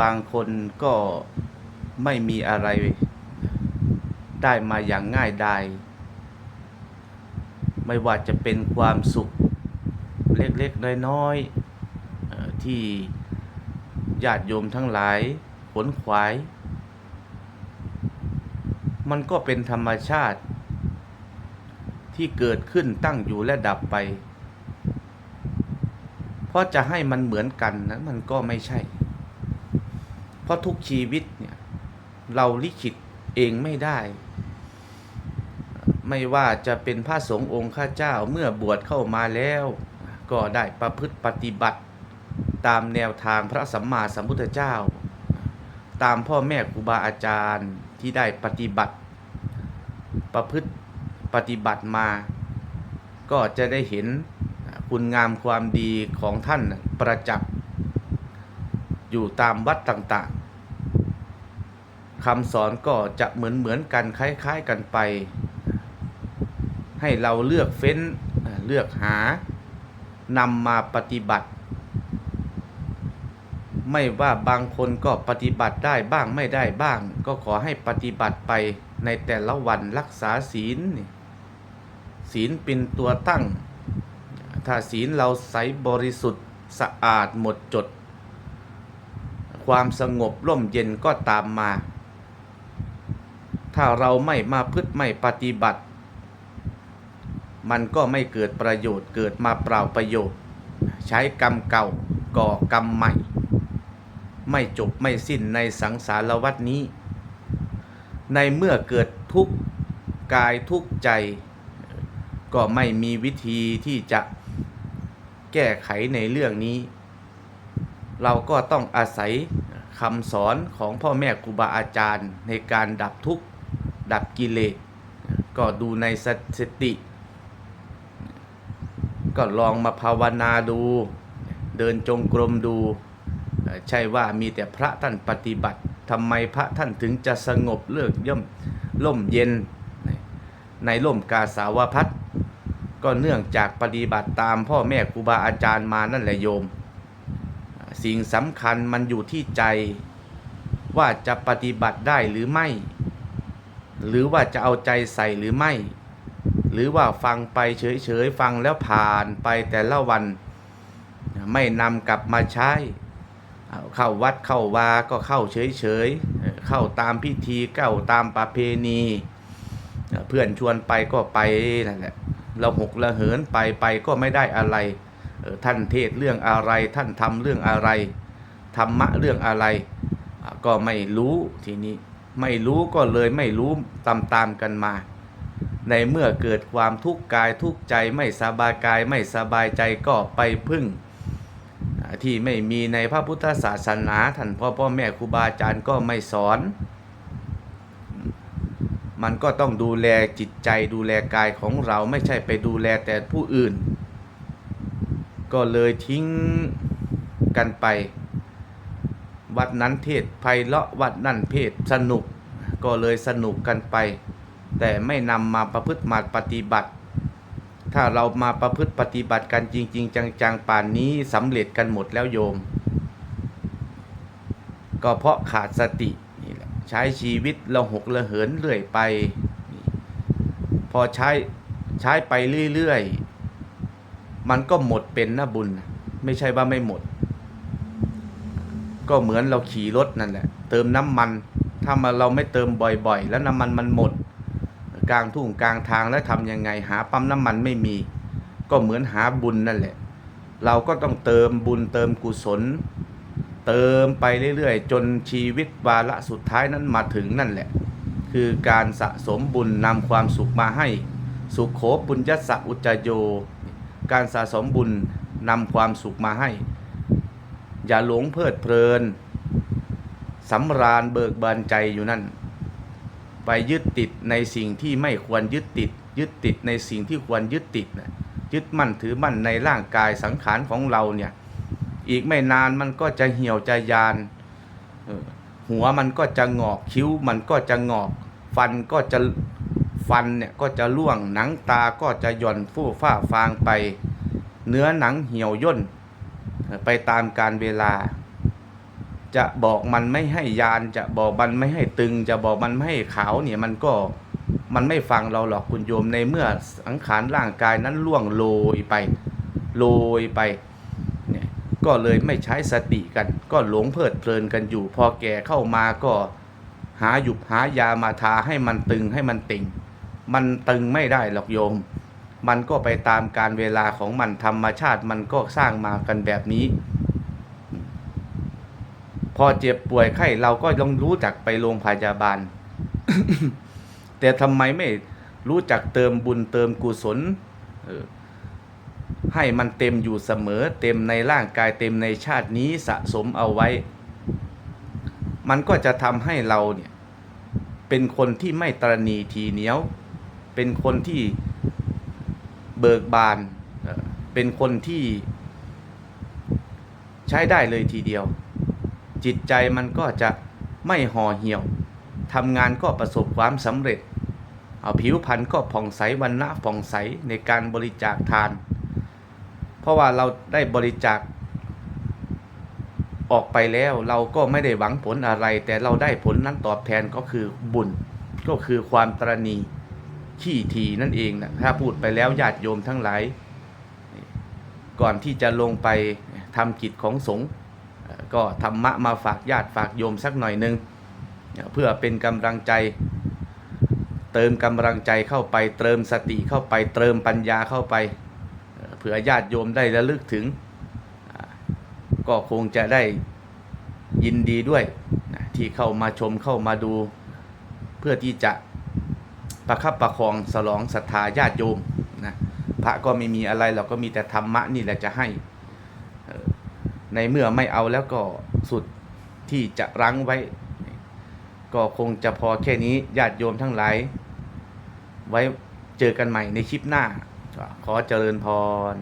บางคนก็ไม่มีอะไรได้มาอย่างง่ายดาย ไม่ว่าจะเป็นความสุขเล็กๆ น้อยๆ ที่ญาติโยมทั้งหลายขนขวาย มันก็เป็นธรรมชาติ ที่เกิดขึ้นตั้งอยู่และดับไป เพราะจะให้มันเหมือนกันนั้นมันก็ไม่ใช่ เพราะทุกชีวิตเนี่ยเราลิขิตเองไม่ได้ ไม่ว่าจะเป็นพระสงฆ์องค์ข้าเจ้าเมื่อบวชเข้ามาแล้ว ก็ได้ประพฤติปฏิบัติตามแนวทางพระสัมมาสัมพุทธเจ้า ตามพ่อแม่ครูบาอาจารย์ที่ได้ปฏิบัติ ประพฤติปฏิบัติมา ก็จะได้เห็นคุณงามความดีของท่านประจักษ์ อยู่ตามวัดต่างๆคำสอนก็จะเหมือนเหมือนๆกันคล้ายๆกันไป ให้เราเลือกเฟ้นเลือกหานำมาปฏิบัติ ไม่ว่าบางคนก็ปฏิบัติได้บ้างไม่ได้บ้าง ก็ขอให้ปฏิบัติไปในแต่ละวันรักษาศีล ศีลเป็นตัวตั้ง ถ้าศีลเราใสบริสุทธิ์สะอาดหมดจด ความสงบร่มเย็นก็ตามมา ถ้าเราไม่มาพึ่ไม่ปฏิบัติ มันก็ไม่เกิดประโยชน์เกิดมาเปล่าประโยชน์ ใช้กรรมเก่าก่อกรรมใหม่ ไม่จบไม่สิ้นในสังสารวัฏนี้ ในเมื่อเกิดทุกข์กายทุกข์ใจ ก็ไม่มีวิธีที่จะแก้ไขในเรื่องนี้ เราก็ต้องอาศัยคำสอนของพ่อแม่ครูบาอาจารย์ ในการดับทุกข์ดับกิเลสก็ดูในสติ ก็ลองมาภาวนาดู เดินจงกรมดู ใช่ว่ามีแต่พระท่านปฏิบัติทำไมพระท่านถึงจะสงบเลิกย่อมล่มเย็น ในล่มกาสาวพัฒก็เนื่องจากปฏิบัติตามพ่อแม่ครูบาอาจารย์มานั่นแหละโยม สิ่งสำคัญมันอยู่ที่ใจ ว่าจะปฏิบัติได้หรือไม่ หรือว่าจะเอาใจใส่หรือไม่ หรือว่าฟังไปเฉยๆ ฟังแล้วผ่านไปแต่ละวัน ไม่นำกลับมาใช้ เข้าวัดเข้าวาก็เข้าเฉยๆ เข้าตามพิธีเก้าตามประเพณี เพื่อนชวนไปก็ไปนั่นแหละเราหกระเหินไปไปก็ไม่ได้อะไร ท่านเทศเรื่องอะไร ท่านทำเรื่องอะไรธรรมะเรื่องอะไร ก็ไม่รู้ทีนี้ไม่รู้ก็เลยไม่รู้ตามตามๆกันมา ในเมื่อเกิดความทุกข์กายทุกข์ใจไม่สบายกายไม่สบายใจก็ไปพึ่ง ที่ไม่มีในพระพุทธศาสนาท่านพ่อพ่อแม่ครูบาอาจารย์ก็ไม่สอน มันก็ต้องดูแลจิตใจดูแลกายของเราไม่ใช่ไปดูแลแต่ผู้อื่น ก็เลยทิ้งกันไป วัดนั้นเทศไพเราะวัดนั่นเพศสนุก ก็เลยสนุกกันไป แต่ไม่นำมาประพฤติมาปฏิบัติ ถ้าเรามาประพฤติปฏิบัติกันจริง ๆ จังๆป่านนี้สำเร็จกันหมดแล้วโยม ก็เพราะขาดสตินี่แหละใช้ชีวิตเราหกระเหินเรื่อยไป พอใช้ใช้ไปเรื่อย ๆ มันก็หมดเป็นนะบุญ ไม่ใช่ว่าไม่หมด ก็เหมือนเราขี่รถนั่นแหละ เติมน้ำมัน ถ้ามาเราไม่เติมบ่อยๆ แล้วน้ำมันมันหมด กลางทุ่งกลางทางแล้วทำยังไงหาปั๊มน้ำมันไม่มี ก็เหมือนหาบุญนั่นแหละ เราก็ต้องเติมบุญเติมกุศล เติมไปเรื่อยๆ จนชีวิตวาระสุดท้ายนั้นมาถึงนั่นแหละ คือการสะสมบุญนำความสุขมาให้ สุขโขปุญญสะอุจโย การสะสมบุญนำความสุขมาให้ อย่าหลงเพลิดเพลินสำราญเบิกบานใจอยู่นั่น ไปยึดติดในสิ่งที่ไม่ควรยึดติด ยึดติดในสิ่งที่ควรยึดติดนะยึดมั่นถือมั่นในร่างกายสังขารของเราเนี่ย อีกไม่นานมันก็จะเหี่ยวจะยาน หัวมันก็จะงอกคิ้วมันก็จะงอก ฟันก็จะ ฟันเนี่ยก็จะร่วงหนังตาก็จะหย่อนฟู่ฟ้าฟางไป เนื้อหนังเหี่ยวย่น ไปตามการเวลา จะบอกมันไม่ให้ยานจะบอกมันไม่ให้ตึง จะบอกมันไม่ให้ขาวเนี่ยมันก็มันไม่ฟังเราหรอกคุณโยมในเมื่อสังขารร่างกายนั้นล่วงโรยไปโรยไปเนี่ยก็เลยไม่ใช้สติกัน ก็หลงเพลิดเพลินกันอยู่ พอแก่เข้ามาก็หาหยุบหายามาทาให้มันตึงให้มันติ่ง มันตึงไม่ได้หรอกโยม มันก็ไปตามการเวลาของมันธรรมชาติมันก็สร้างมากันแบบนี้ พอเจ็บป่วยไข้เราก็ต้องรู้จักไปโรงพยาบาล แต่ทำไมไม่รู้จักเติมบุญเติมกุศลให้มันเต็มอยู่เสมอ เต็มในร่างกายเต็มในชาตินี้สะสมเอาไว้ มันก็จะทำให้เราเนี่ยเป็นคนที่ไม่ตรณีทีเหนียว เป็นคนที่เบิกบาน เป็นคนที่ใช้ได้เลยทีเดียว จิตใจมันก็จะไม่ห่อเหี่ยวทำงานก็ประสบความสำเร็จ เอาผิวพรรณก็ผ่องใสวันณะผ่องใสในการบริจาคทาน เพราะว่าเราได้บริจาคออกไปแล้วเราก็ไม่ได้หวังผลอะไร แต่เราได้ผลนั้นตอบแทนก็คือบุญก็คือความตรณี ขี้ทีนั่นเองนะถ้าพูดไปแล้วญาติโยมทั้งหลายก่อนที่จะลงไปทำกิจของสงฆ์ก็ธรรมะมาฝากญาติฝากโยมสักหน่อยหนึง เพื่อเป็นกำลังใจ เติมกำลังใจเข้าไป เติมสติเข้าไป เติมปัญญาเข้าไป เผื่อญาติโยมได้ระลึกถึง ก็คงจะได้ยินดีด้วยที่เข้ามาชมเข้ามาดู เพื่อที่จะ ประคับประคองสลองศรัทธาญาติโยมนะพระก็ไม่มีอะไรเราก็มีแต่ธรรมะนี่แหละจะให้ในเมื่อไม่เอาแล้วก็สุดที่จะรั้งไว้ ก็คงจะพอแค่นี้ญาติโยมทั้งหลาย ไว้เจอกันใหม่ในคลิปหน้า ขอเจริญพร